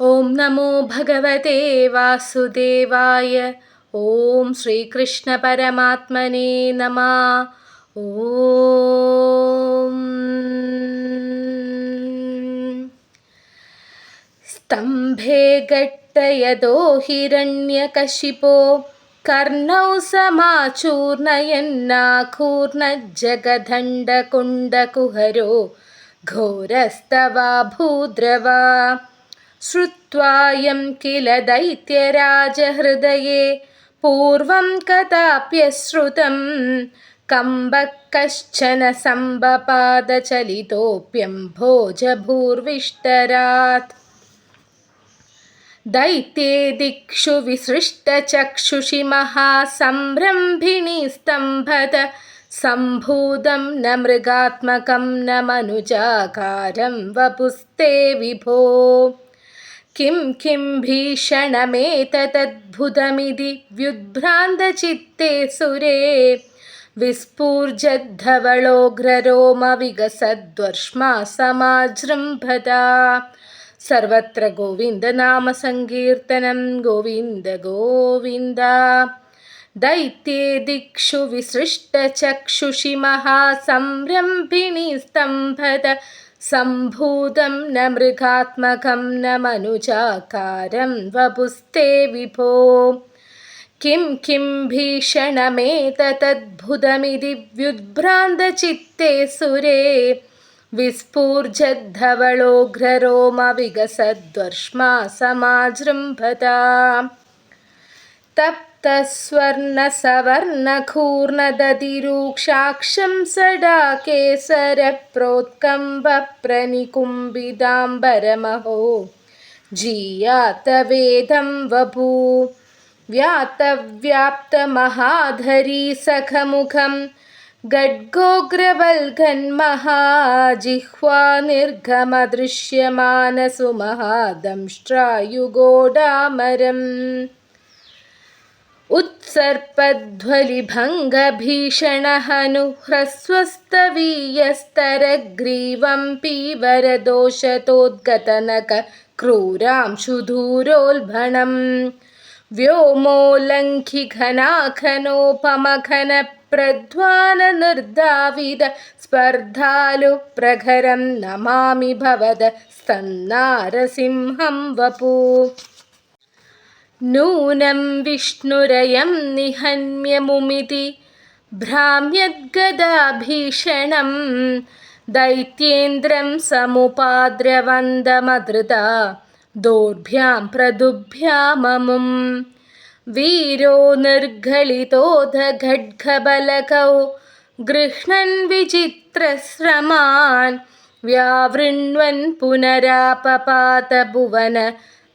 ॐ नमो भगवते वासुदेवाय। ॐ श्रीकृष्णपरमात्मने नमः। ॐ स्तम्भे गट्टयदो हिरण्यकशिपो कर्णौ समाचूर्णयन्नाकूर्णजगदण्डकुण्डकुहरो घोरस्तवा भूद्रवा श्रुत्वायं किल दैत्यराजहृदये? पूर्वं कदाप्यश्रुतं कम्बः कश्चन सम्बपादचलितोऽप्यं भोजभूर्विष्टरात्। दैत्ये दिक्षु विसृष्टचक्षुषि महासम्भ्रम्भिणी स्तम्भत सम्भूतं न मृगात्मकं न मनुजाकारं वपुस्ते विभो किं किं भीषणमेतदद्भुतमिति व्युद्भ्रान्तचित्ते सुरे विस्फूर्जद्धवलोग्ररोमविगसद्वर्ष्मा समाजृम्भता सर्वत्र गोविन्दनामसङ्कीर्तनं गोविन्द गोविन्द। दैत्ये दिक्षु विसृष्टचक्षुषि महासंरम्भिणी स्तम्भत सम्भूतं न मृगात्मकं न मनुजाकारं वपुस्ते विभो। किं किं भीषणमेतदद्भुतमिति व्युद्भ्रान्तचित्ते सुरे विस्फूर्जद्धवलोग्ररोमविगसद्वर्ष्मा समाजृम्भता तप्तस्वर्णसवर्णघूर्णदधिरूक्षाक्षं सडाकेसरप्रोत्कम्बप्रनिकुम्बिदाम्बरमहो जीयातवेदं वपू व्यातव्याप्तमहाधरी सखमुखं गड्गोग्रवल्घन्महाजिह्वा निर्गमदृश्यमानसुमहादंष्ट्रायुगोडामरम् उत्सर्पध्वलिभङ्गभीषणहनुह्रस्वस्तवीयस्तरग्रीवं पीवरदोषतोद्गतनक क्रूरांशुधूरोल्भणम् व्योमोल्लङ्घिघनाखनोपमखनप्रध्वाननिर्धाविद स्पर्धालुप्रखरं नमामि भवद स्तन्नारसिंहं वपु नूनं विष्णुरयं निहन्म्यमुमिति भ्राम्यद्गदाभीषणं दैत्येन्द्रं समुपाद्रवन्दमधृता दोर्भ्यां प्रदुभ्याममुं। वीरो निर्घलितोधखड्गबलकौ गृह्णन् विचित्रश्रमान् व्यावृण्वन् पुनरापपातभुवन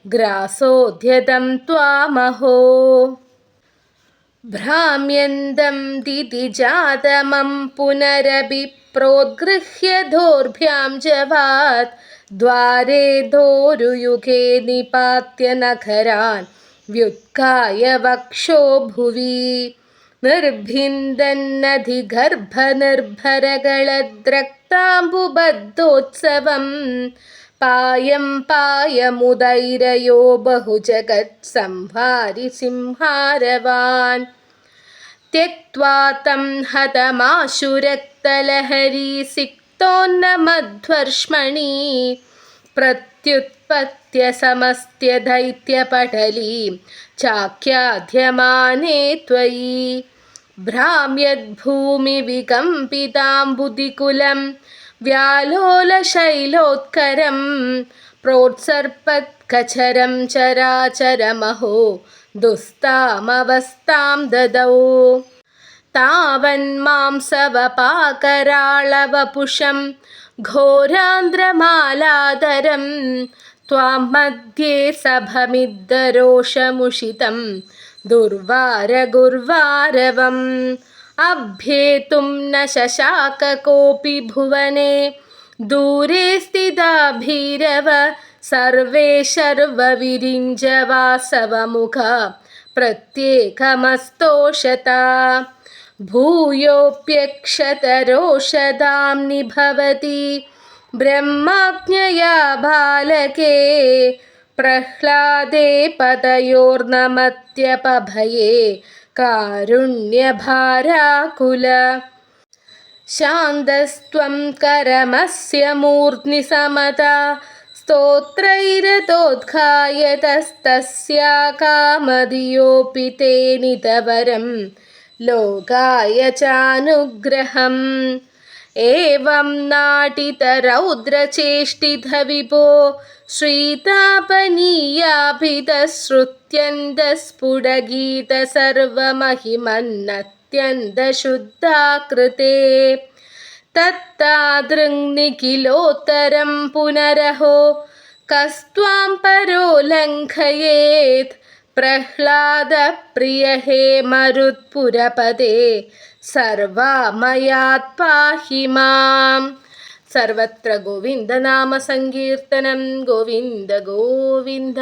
ग्रासोद्यतं त्वामहो। भ्राम्यन्दं दिदिजातमं पुनरपि प्रोद्गृह्य दोर्भ्यां जवात्। द्वारे दोरुयुगे निपात्य नखरान् व्युत्काय वक्षो भुवि निर्भिन्दन्नधिगर्भनिर्भरगळद्रक्ताम्बुबद्धोत्सवं पायं पायमुदैरयो बहुजगत्संहारि सिंहारवान् त्यक्त्वा तं हतमाशुरक्तलहरी सिक्तोन्नमध्वर्ष्मणि प्रत्युत्पत्त्यसमस्त्य दैत्यपटलीं चाख्याध्यमाने त्वयि भ्राम्यद्भूमिविकम्पिताम्बुदिकुलं व्यालोलशैलोत्करं प्रोत्सर्पत्कचरं चराचरमहो दुस्तामवस्थां ददौ तावन्मांसवपाकराळवपुषं घोरान्द्रमालादरं त्वां मध्ये सभमिद्धरोषमुषितं दुर्वारगुर्वारवम् अभ्येतुं न शशाक कोऽपि भुवने। दूरे स्थिता भीरव सर्वे शर्वविरिञ्जवासवमुख प्रत्येकमस्तोषता। भूयोऽप्यक्षतरोषधां निभवति ब्रह्माज्ञया बालके प्रह्लादे पतयोर्नमत्यपभये കാരുണ്യഭാരാകുല. ശാന്തസ്ത്വം കരമസ്യ മൂർധ്നി സമത. സ്തോത്രൈരതോദ്ഘായതസ്തസ്യാകാമതിയോപി തേനിതവരം. ലോകായ ചാനുഗ്രഹം. एवं नाटितरौद्रचेष्टितविभो श्रीतापनीयाभितश्रुत्यन्तस्फुटगीतसर्वमहिमन्नत्यन्तशुद्धाकृते तत्तादृङ्निखिलोत्तरं पुनरहो कस्त्वां परो लङ्घयेत् प्रह्लादप्रिय हे मरुत्पुरपदे सर्वामयात् पाहि माम् सर्वत्र गोविन्दनामसङ्कीर्तनं गोविन्द गोविन्द